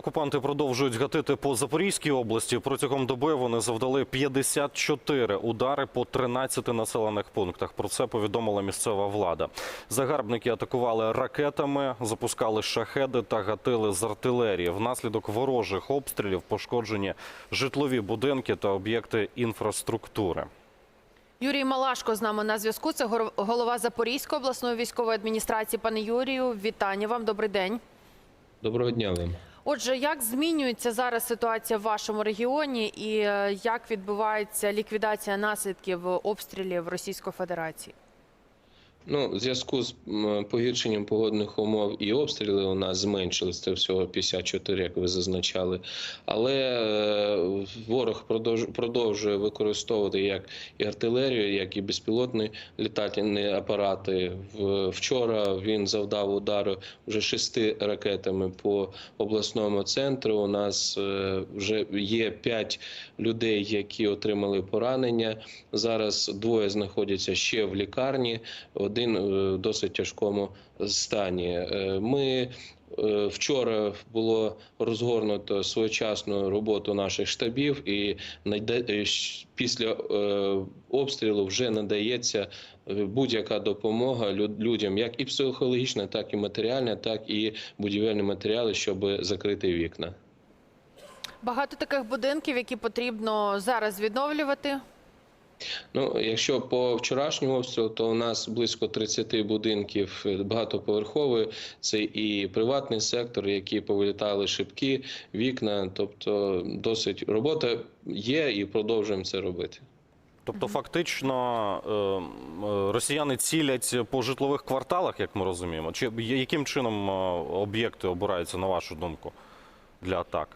Окупанти продовжують гатити по Запорізькій області. Протягом доби вони завдали 54 удари по 13 населених пунктах. Про це повідомила місцева влада. Загарбники атакували ракетами, запускали шахеди та гатили з артилерії. Внаслідок ворожих обстрілів пошкоджені житлові будинки та об'єкти інфраструктури. Юрій Малашко з нами на зв'язку. Це голова Запорізької обласної військової адміністрації. Пане Юрію, вітання вам. Добрий день. Доброго дня вам. Отже, як змінюється зараз ситуація в вашому регіоні, і е, як відбувається ліквідація наслідків обстрілів Російської Федерації? Ну, в зв'язку з погіршенням погодних умов і обстріли у нас зменшились це всього 54, як ви зазначали. Але е, ворог продовж- продовжує використовувати як і артилерію, як і безпілотні літательні апарати. Вчора він завдав удару вже шести ракетами по обласному центру. У нас е, вже є п'ять людей, які отримали поранення. Зараз двоє знаходяться ще в лікарні. Один е, в досить тяжкому стані. Е, Ми е, вчора було розгорнуто своєчасну роботу наших штабів, і е, після е, обстрілу вже надається е, будь-яка допомога людям, як і психологічна, так і матеріальна, так і будівельні матеріали, щоб закрити вікна. Багато таких будинків, які потрібно зараз відновлювати. Ну, якщо по вчорашньому обстрілу, то у нас близько 30 будинків е, багатоповерхові. Це і приватний сектор, які повилітали шибки, вікна. Тобто, досить робота є і продовжуємо це робити. Тобто, фактично, е, е, росіяни цілять по житлових кварталах, як ми розуміємо. Чи яким чином об'єкти обираються, на вашу думку, для атак?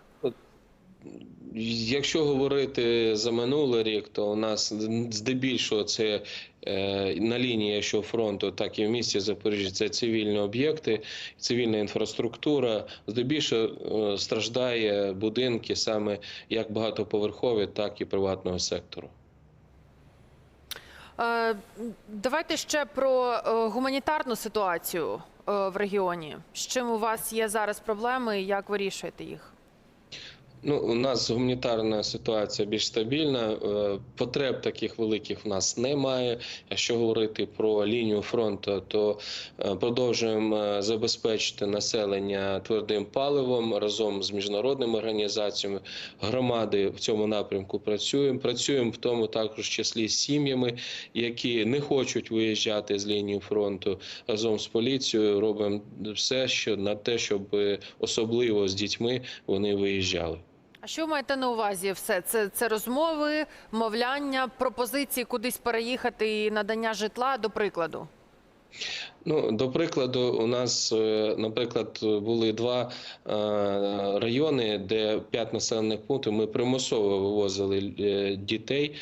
Якщо говорити за минулий рік, то у нас здебільшого це е, на лінії що фронту, так і в місті Запоріжжя це цивільні об'єкти, цивільна інфраструктура. Здебільшого е, страждає будинки саме як багатоповерхові, так і приватного сектору. Е, Давайте ще про гуманітарну ситуацію в регіоні. З чим у вас є зараз проблеми і як вирішуєте їх? Ну, у нас гуманітарна ситуація більш стабільна. е, Потреб таких великих в нас немає. Якщо говорити про лінію фронту, то е, продовжуємо е, забезпечити населення твердим паливом разом з міжнародними організаціями. Громади в цьому напрямку працюємо. Працюємо в тому також числі з сім'ями, які не хочуть виїжджати з лінії фронту разом з поліцією. Робимо все, що на те, щоб особливо з дітьми вони виїжджали. А що маєте на увазі? Все це, це розмови, мовляння, пропозиції кудись переїхати і надання житла, до прикладу. Ну, до прикладу, у нас, е, наприклад, були два е, райони, де п'ять населених пунктів. Ми примусово вивозили е, дітей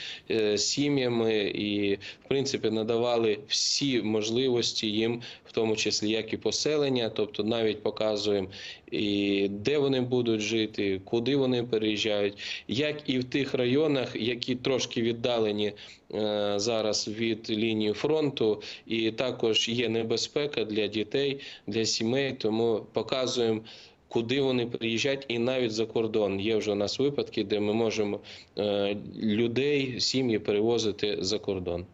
сім'ями і, в принципі, надавали всі можливості їм, в тому числі як і поселення, тобто навіть показуємо і де вони будуть жити, куди вони переїжджають, як і в тих районах, які трошки віддалені зараз від лінії фронту, і також є небезпека для дітей, для сімей, тому показуємо. Куди вони приїжджають, і навіть за кордон є вже у нас випадки, де ми можемо е, людей, сім'ї перевозити за кордон.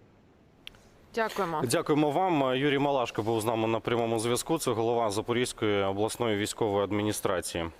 Дякуємо. Дякуємо вам. Юрій Малашко був з нами на прямому зв'язку. Це голова Запорізької обласної військової адміністрації.